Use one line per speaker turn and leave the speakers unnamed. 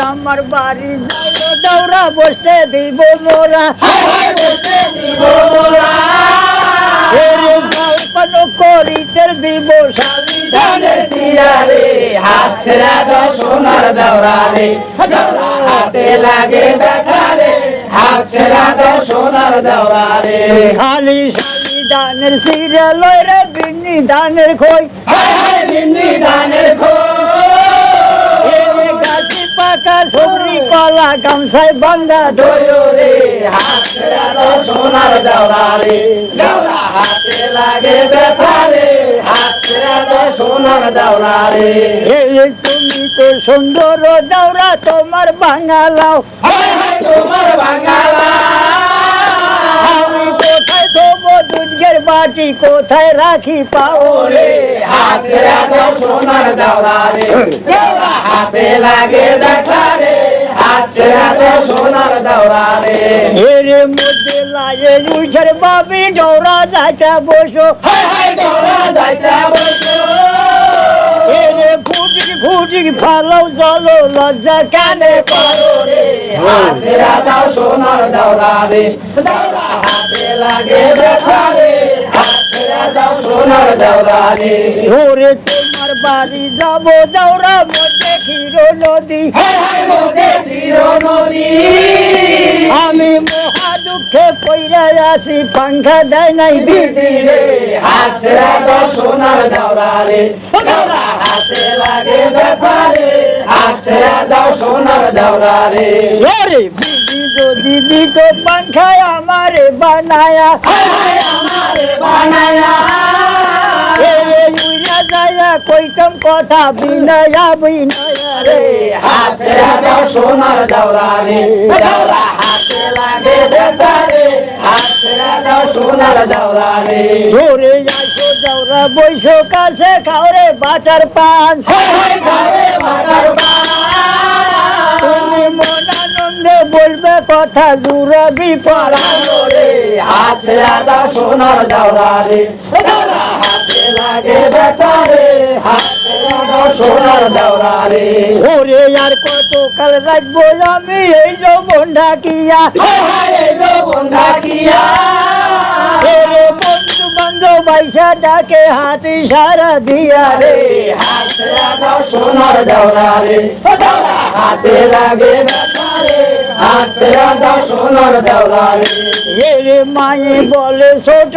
আমার বাড়ি যাইলো দৌড়া বসতে দিব মোরা। এরে জলপান করিতে দিব
সোনার দাওরা রে হাতে লাগে ব্যথা রে হাত ছেড়া দাও সোনার দাওরা রে
খালি শালি ধানের সিরে বিন্নি ধানের খই।
হায়
কলা গামছায় বান্ধা ধরে
রে। হাত সোনার দাওরা রে। দাওরা হাতে লাগে ব্যথা রে। হাত সোনার দাওরা রে।
এরে তুমি তো সুন্দর দৌড়া তোমার বাঙালাও
তোমার বাঙালা।
আমি কোথায় ধোবো দুধের বাটি, কোথায় রাখি পাও
ওরে হাতে সোনার দাওরা রে। দাওরা হাতে লাগে ব্যথা রে হাতে সোনার দাওরা রে
এরে মধ্যে লাগে উঠের বাবি ডৌরা যাইতে বসো।
হায় হায় দাওরা যাইতা বসো।
এরে ফুটিক ফুটিক ফালাও জলো লজ্জা কানে
করো রে? হাতে দাও সোনার দাওরা রে দাওরা হাতে লাগে ব্যথা রে। হাতে দাও সোনার দাওরা রে
ওরে তোমার বাড়ি যাব দৌড়া মধ্যে ক্ষীর নদী আমি মহা দুঃখে পইরা আছি পাঙ্খা দেয় নাই বিধি
সোনার দাওরা রে। দাওরা হাতে লাগে ব্যথা রে দাও সোনার দাওরা রে।
ওরে বিধি যদি দিত পাঙ্খায় আমারে বানায়া।
আমারে বানায়া।
কইতাম কথা বিনয়া বিনয়া রে।
রে হাতে দাও সোনার দাওরা রে। দাওরা হাতে লাগে ব্যথা রে। হাতে দাও সোনার দাওরা রে।
ওরে আইসো যাওরা বৈশো কাছে খাওরে বাচার পান।
হায় হায় খাবে মাতার পান।
তুমি মনানন্দে বলবে কথা জুড়াবি পড়া
রে। হাতে দাও সোনার দাওরা রে। দাওরা হাতে লাগে রে। দাও সোনার
ওরে আর কত কাল রাখব আমি? এই যৌবন ঢাকিয়া।
এই যৌবন ঢাকিয়া।
বন্ধু বান্ধব বাইসা ডাকে হাতি সারা দিয়া রে।
হাতে দাও সোনার হাতে লাগে হাতে দাও সোনার দাওরা রে
এরে মায়ে বলে ছোট